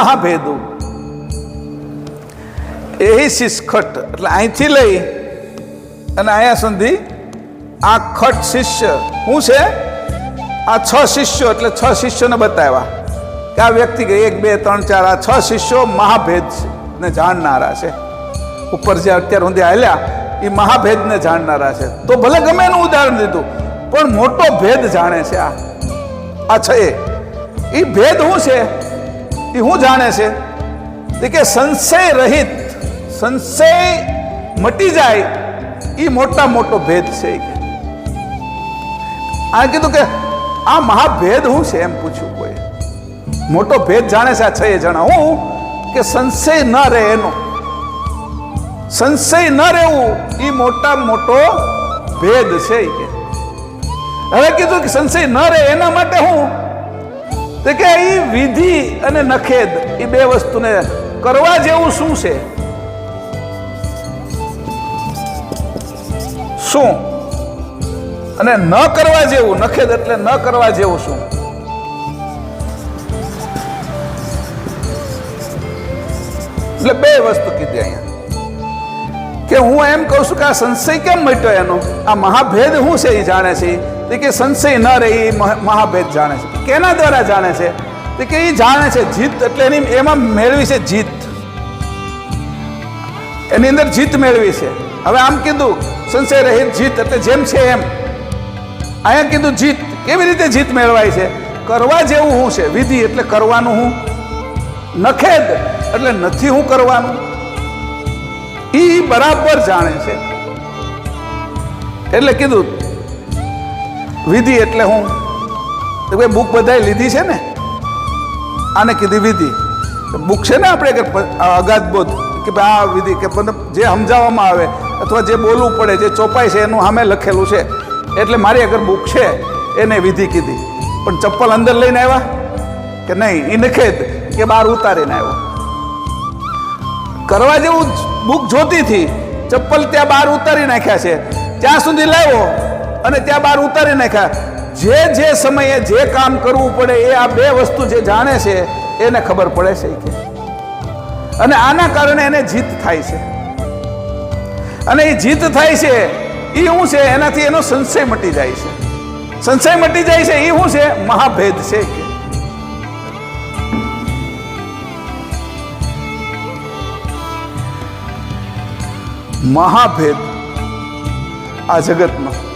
મહાભેદુ. એ શિષ્ખટ એટલે અહીંથી લઈ અને અહીંયા સુધી આ ખટ શિષ્ય. શું છે? આ છ શિષ્યો, એટલે છ શિષ્યોને બતાવ્યા કે આ વ્યક્તિ કે એક, બે, ત્રણ, ચાર, આ છ શિષ્યો મહાભેદ ને જાણનારા છે. ઉપર જે અત્યાર સુધી હાલ્યા એ મહાભેદને જાણનારા છે. તો ભલે ગમે એનું ઉદાહરણ દીધું, પણ મોટો ભેદ જાણે છે આ. આ છે એ. ભેદ શું છે? એ શું જાણે છે? કે સંશય રહિત, સંશય મટી જાય એ મોટા મોટો ભેદ છે આ કીધું કે આ મહાભેદ શું છે એમ પૂછ્યું કોઈ. મોટો ભેદ જાણે છે આ છ જણા. હું કે સંશય ન રહે એનો. સંશય ન રહેવું એ મોટા મોટો ભેદ છે કે. હવે કીધું કે સંશય ન રહે એના માટે હું તો કે એ વિધિ અને નખેદ એ બે વસ્તુને કરવા જેવું શું છે? શું? અને ન કરવા જેવું, નખેદ એટલે ન કરવા જેવું શું? એટલે બે વસ્તુ કીધી અહીંયા. કે હું એમ કહું છું કે આ સંશય કેમ મટ્યો એનો? આ મહાભેદ શું છે એ જાણે છે તે કે સંશય ન રહે એ મહાભેદ જાણે છે. કેના દ્વારા જાણે છે? તે કે એ જાણે છે જીત એટલે એની એમાં મેળવી છે જીત. એની અંદર જીત મેળવી છે. હવે આમ કીધું, સંશય રહિત જીત એટલે જેમ છે એમ. અહીંયા કીધું જીત. કેવી રીતે જીત મેળવાય છે? કરવા જેવું શું છે. વિધિ એટલે કરવાનું હું. નખેદ એટલે નથી હું કરવાનું. એ બરાબર જાણે છે. એટલે કીધું વિધિ એટલે હું? તો ભાઈ બુક બધાએ લીધી છે ને? આને કીધી વિધિ. બુક છે ને આપણે કે અગાધ કે ભાઈ આ વિધિ, કે મતલબ જે સમજાવવામાં આવે, અથવા જે બોલવું પડે, જે ચોપાઈ છે, એનું સામે લખેલું છે. એટલે મારી અગર બુક છે, એને વિધિ કીધી. પણ ચપ્પલ અંદર લઈને આવ્યા? કે નહીં? એ નખેદ કે બહાર ઉતારીને આવ્યો. કરવા જેવું બુક જોતી હતી. ચપ્પલ ત્યાં બહાર ઉતારી નાખ્યા છે. ત્યાં સુધી લાવ્યો. અને ત્યાં બહાર ઉતારી નાખ્યા. જે જે સમયે જે કામ કરવું પડે એ આ બે વસ્તુ જે જાણે છે, એને ખબર પડે છે કે. અને આના કારણે એને જીત થાય છે. અને એ જીત થાય છે એ શું છે, એનાથી એનો સંશય મટી જાય છે. સંશય મટી જાય છે એ શું છે, મહાભેદ છે કે. મહાભેદ આ જગતમાં.